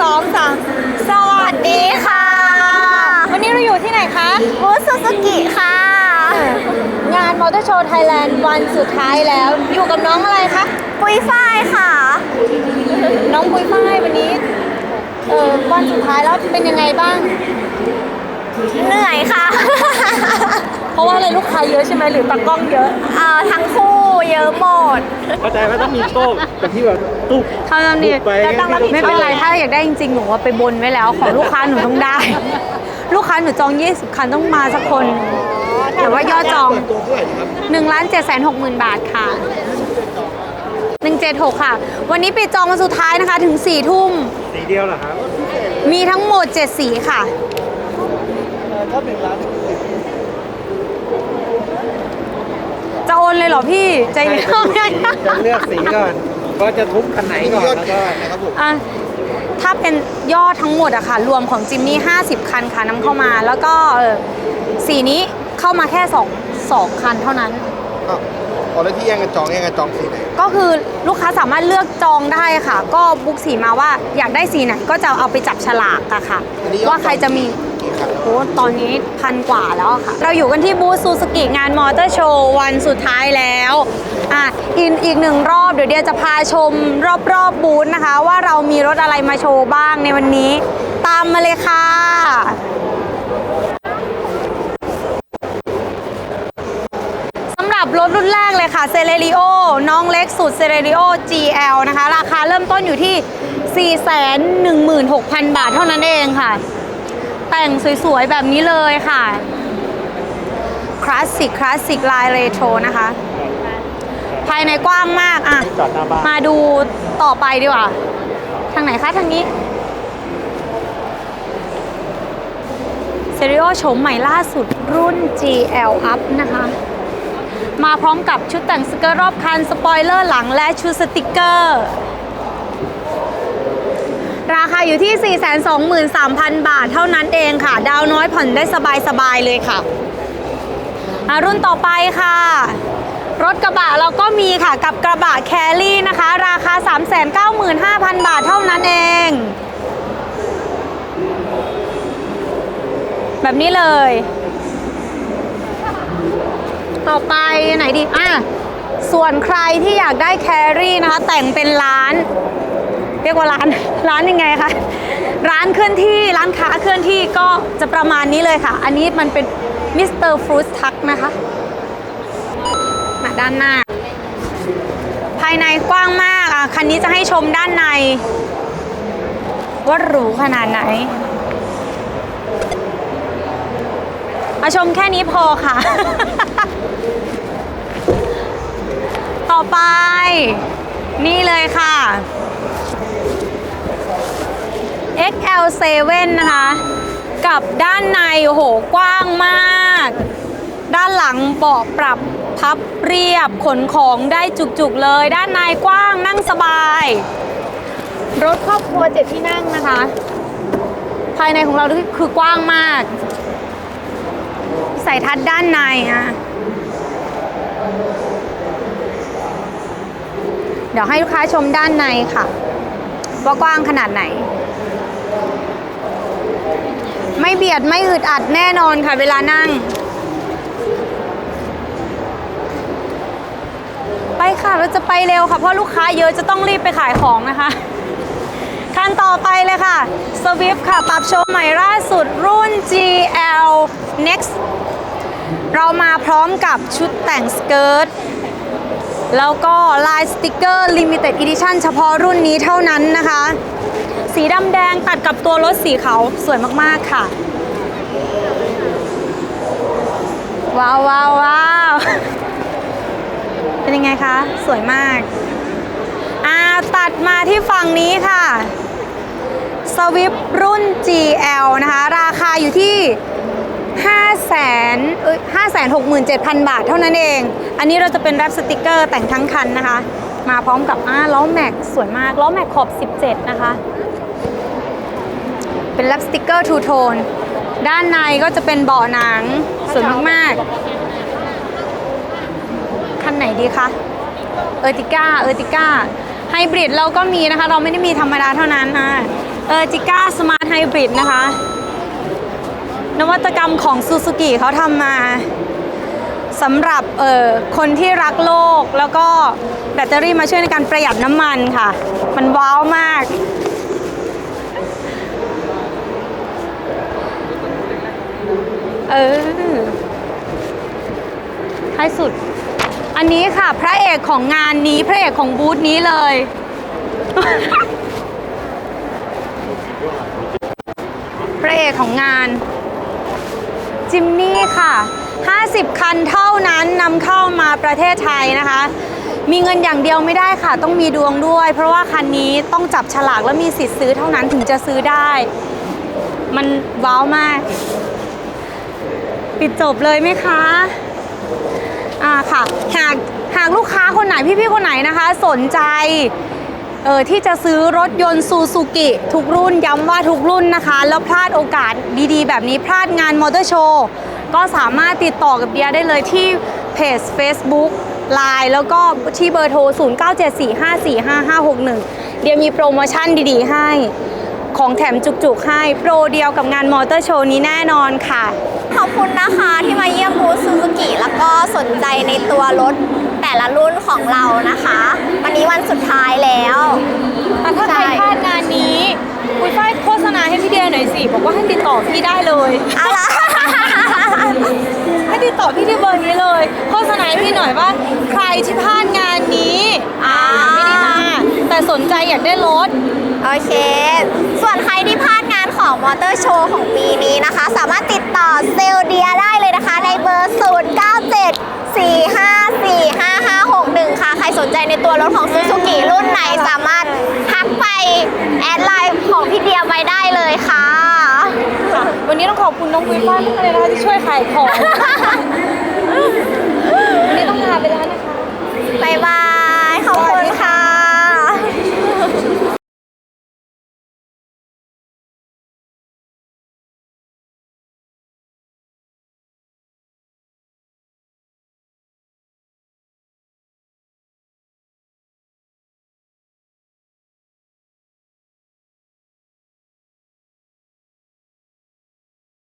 สองสามสวัสดีค่ะ วันนี้เราอยู่ที่ไหนคะบูธซูซูกิค่ะ งานมอเตอร์โชว์ไทยแลนด์วันสุดท้ายแล้ว อยู่กับน้องอะไรคะ ปุยฝ้ายค่ะ น้องปุ้ยฝ้ายวันนี้ เออวันสุดท้ายแล้วเป็นยังไงบ้าง เหนื่อยค่ะ เพราะว่าอะไรลูกค้าเยอะใช่ไหมหรือตากล้องเยอะ เอ่อทั้งคู่ เยอะหมดเข้าใจว่าต้องมีโชคแต่ที่แบบตุ๊บเท่านั้นดีไปแล้วต้องรับผิดชอบ ไม่เป็นไรถ้าอยากได้จริงๆหนูว่าไปบนไว้แล้ว ของลูกค้าหนูต้องได้ ลูกค้าหนูจอง 20 คันต้องมาสักคน แต่ว่ายอดจอง เปิดตัวเท่าไหร่นะครับ1ล้าน7 6 0 0 0 บาทค่ะ 176 ค่ะ วันนี้ปิดจองวันสุดท้ายนะคะถึง 4 ทุ่ม สีเดียวเหรอครับมีทั้งหมด 7 สีค่ะ ถ้าเป็นร้าน จะ โอนเลยเหรอพี่ใจเย็นจะเลือกสีก่อนว่าจะทุบคันไหนก่อนแล้วก็นะครับผมอะถ้าเป็นยอดทั้งหมดอะค่ะ รวมของจิมนี่ 50 คันค่ะนำเข้ามา แล้วก็เออสีนี้เข้ามาแค่2 2คันเท่านั้นอ้าวอ๋อแล้วที่แย่งกันจองแย่งกันจองสีไหนก็คือลูกค้าสามารถเลือกจองได้ค่ะ ก็บุ๊กสีมาว่าอยากได้สีไหนก็จะเอาไปจับฉลากอะค่ะอันนี้ยอดว่าใครจะมีกี่ คันแล้วโอ้ตอนนี้พันกว่าแล้วค่ะ เราอยู่กันที่บูธซูซูกิงานมอเตอร์โชว์วันสุดท้ายแล้วอะอีกอีกหนึ่งรอบเดี๋ยวเดียจะพาชมรอบๆบบูธนะคะ ว่าเรามีรถอะไรมาโชว์บ้างในวันนี้ ตามมาเลยค่ะสำหรับรถรุ่นแรกเลยค่ะเซเ r ริโอน้องเล็กสุดเซเ r ริโอ GL นะคะ ราคาเริ่มต้นอยู่ที่ 416,000 บาทเท่านั้นเองค่ะ แต่งสวยๆ แบบนี้เลยค่ะ คลาสสิกคลาสสิกลายเรโทรนะคะ ภายในกว้างมากอะ จอดหน้าบ้านมาดูต่อไปดีกว่า ทางไหนคะ ทางนี้เซริโอโฉมใหม่ล่าสุดรุ่น GL Up นะคะ มาพร้อมกับชุดแต่งสเกิร์ตรอบคัน สปอยเลอร์หลังและชุดสติกเกอร์ ราคาอยู่ที่ 423,000 บาทเท่านั้นเองค่ะ ดาวน้อยผ่อนได้สบายๆเลยค่ะรุ่นต่อไปค่ะ รถกระบะเราก็มีค่ะกับกระบะแคลรี่นะคะ ราคา 395,000 บาทเท่านั้นเอง แบบนี้เลย ต่อไปไหนดีอะส่วนใครที่อยากได้แครี่นะคะ แต่งเป็นร้าน เรียกว่าร้านร้านยังไงคะร้านเคลื่อนที่ร้านค้าเคลื่อนที่ก็จะประมาณนี้เลยค่ะ อันนี้มันเป็นมิสเตอร์ฟรุตทักนะคะ มาด้านหน้า ภายในกว้างมากอะคันนี้จะให้ชมด้านใน ว่าหรูขนาดไหนมาชมแค่นี้พอค่ะ ต่อไป นี่เลยค่ะ XL7 นะคะ กับด้านใน โอ้โห กว้างมาก ด้านหลังเบาะปรับพับเรียบขนของได้จุกๆเลย ด้านในกว้างนั่งสบาย รถครอบครัวเจ็ดที่นั่งนะคะ ภายในของเราคือกว้างมาก ใส่ทัดด้านในอะเดี๋ยวให้ลูกค้าชมด้านในค่ะ ว่ากว้างขนาดไหน ไม่เบี ยดไม่อึดอัดแน่นอนค่ะเวลานั่ง ไปค่ะเราจะไปเร็วค่ะ เพราะลูกค้าเยอะจะต้องรีบไปขายของนะคะคันต่อไปเลยค่ะ Swift ค่ะ ปรับโชว์ใหม่ล่าสุดรุ่น GL Next เรามาพร้อมกับชุดแต่งสเกิร์ตแล้วก็ลายสติกเกอร์ Limited Edition เฉพาะรุ่นนี้เท่านั้นนะคะ สีดำแดงตัดกับตัวรถสีขาวสวยมาก ๆ ค่ะ ว้าวว้าวว้าวเป็นยังไงคะ สวยมากอ่าตัดมาที่ฝั่งนี้ค่ะสวิฟรุ่น GL นะคะ ราคาอยู่ที่5แสนเอ้ย5 6 7 0 0 0 บาทเท่านั้นเอง อันนี้เราจะเป็นแรปสติกเกอร์แต่งทั้งคันนะคะ มาพร้อมกับอ่าล้อแม็กสวยมาก ล้อแม็กขอบ 17 นะคะ เป็นแรปสติกเกอร์ทูโทน ด้านในก็จะเป็นเบาะหนังสวยมากๆคันไหนดีคะเออติก้าเออติก้าไฮบริดเราก็มีนะคะ เราไม่ได้มีธรรมดาเท่านั้นนะเออจิก้าสมาร์ทไฮบริดนะคะ นวัตกรรมของซูซูกิเขาทำมาสำหรับเอ่อคนที่รักโลกแล้วก็แบตเตอรี่มาช่วยในการประหยัดน้ำมันค่ะ มันว้าวมาก เออท้ายสุด อันนี้ค่ะ พระเอกของงานนี้ พระเอกของบูธนี้เลย พระเอกของงาน จิมนี่ค่ะ 50 คันเท่านั้นนำเข้ามาประเทศไทยนะคะ มีเงินอย่างเดียวไม่ได้ค่ะ ต้องมีดวงด้วย เพราะว่าคันนี้ต้องจับฉลากและมีสิทธิ์ซื้อเท่านั้นถึงจะซื้อได้ มันว้าวมาก ปิดจบเลยไหมคะอ่าค่ะหากหากลูกค้าคนไหนพี่ๆคนไหนนะคะ สนใจเออที่จะซื้อรถยนต์ซูซูกิทุกรุ่นย้ำว่าทุกรุ่นนะคะ แล้วพลาดโอกาสดีๆ แบบนี้พลาดงานมอเตอร์โชว์ก็สามารถติดต่อกับเดียได้เลยที่เพจ Facebook Line แล้วก็ที่เบอร์โทร 0974545561 เดียมีโปรโมชั่นดีๆให้ ของแถมจุกๆให้ โปรเดียวกับงานมอเตอร์โชว์นี้แน่นอนค่ะ อบคุณนะคะที่มาเยี่ยมบูธซูซูกิแล้วก็สนใจในตัวรถแต่ละรุ่นของเรานะคะ วันนี้วันสุดท้ายแล้วอะถ้าใครใช่พลาดงานนี้คุยฝ้ายโฆษณาให้พี่เดียหน่อยสิ บอกว่าให้ติดต่อพี่ได้เลยเอาละให้ติดต่อพี่ที่เบอร์นี้เลย โฆษณาให้พี่หน่อยว่า ใครที่พลาดงานนี้อ่าไม่ได้มาแต่สนใจอยากได้รถ โอเค ส่วนใครที่พลาดงาน ของมอเตอร์โชว์ของปีนี้นะคะ สามารถติดต่อเซลเดียได้เลยนะคะ ในเบอร์ 0 9 7 4 5 4 5 5 6 1 ค่ะ ใครสนใจในตัวรถของซูซูกิรุ่นไหนสามารถทักไปแอดไลน์ของพี่เดียไว้ได้เลยค่ะ วันนี้ต้องขอบคุณน้องวิฟ้ามากเลยนะคะที่ช่วยขายของวันนี้ต้องลาไปแล้วนะคะ บ๊ายบาย